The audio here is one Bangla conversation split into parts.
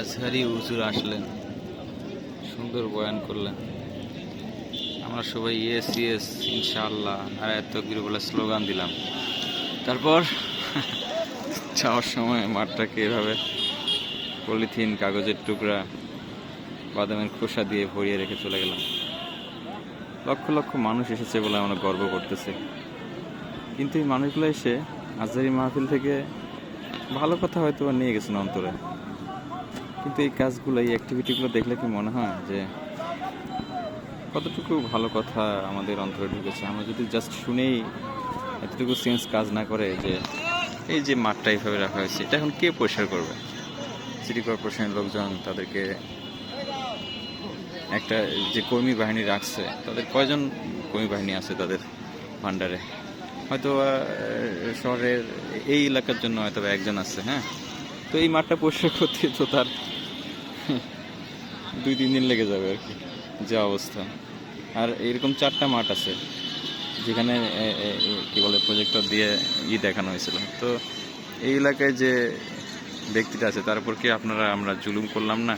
আজহারি হুজুর আসলেন। সুন্দর বয়ান করলেন। আমরা সবাই ইয়েস ইয়েস ইনশাআল্লাহ আর এত বলে স্লোগান দিলাম। তারপর যাওয়ার সময় মাঠটাকে এভাবে পলিথিন, কাগজের টুকরা, বাদামের খোসা দিয়ে ভরিয়ে রেখে চলে গেলাম। লক্ষ লক্ষ মানুষ এসেছে বলে আমরা গর্ব করতেছি। কিন্তু এই মানুষগুলো এসে আজহারি মাহফিল থেকে ভালো কথা হয়তো নিয়ে গেছেন অন্তরে। কিন্তু এই কাজগুলো, এই অ্যাক্টিভিটিগুলো দেখলে কি মনে হয় যে কতটুকু ভালো কথা আমাদের অন্তরে ঢুকেছে? আমরা যদি জাস্ট শুনেই এতটুকু সেন্স কাজ না করে যে এই যে মাঠটা এইভাবে রাখা হয়েছে, এটা এখন কে পরিষ্কার করবে? সিটি কর্পোরেশনের লোকজন তাদেরকে একটা যে কর্মী বাহিনী রাখছে, তাদের কয়জন কর্মী বাহিনী আছে তাদের ভান্ডারে হয়তো শহরের এই এলাকার জন্য হয়তো একজন আছে হ্যাঁ? তো এই মাঠটা পরিষ্কার করতে তো তার দুই, তিন দিন লেগে যাবে আর কি, যে অবস্থা। আর এরকম চারটা মাঠ আছে, যেখানে কি বলে প্রজেক্টর দিয়ে ই দেখানো হয়েছিল। তো এই এলাকায় যে ব্যক্তিটা আছে, তার উপর কি আপনারা, আমরা জুলুম করলাম না?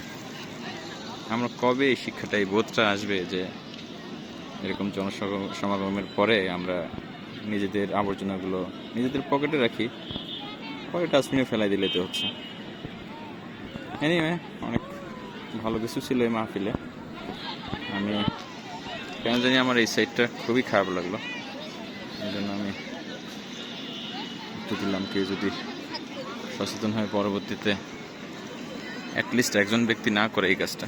আমরা কবে এই শিক্ষাটা, এই বোধটা আসবে যে এরকম জনসমাগমের পরে আমরা নিজেদের আবর্জনাগুলো নিজেদের পকেটে রাখি? পরে ডাস্টবিনে ফেলাই দিলে তো হচ্ছে। এনিওয়ে অনেক ভালো কিছু ছিল এই মাহফিলে। আমি কেন জানি আমার এই সাইডটা খুবই খারাপ লাগল। এই জন্য আমি একটু দিলাম কেউ যদি সচেতন হয় পরবর্তীতে অ্যাটলিস্ট একজন ব্যক্তি না করে এই কাজটা,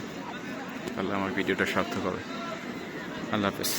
তাহলে আমার ভিডিওটা সার্থক হবে। আল্লাহ হাফেজ।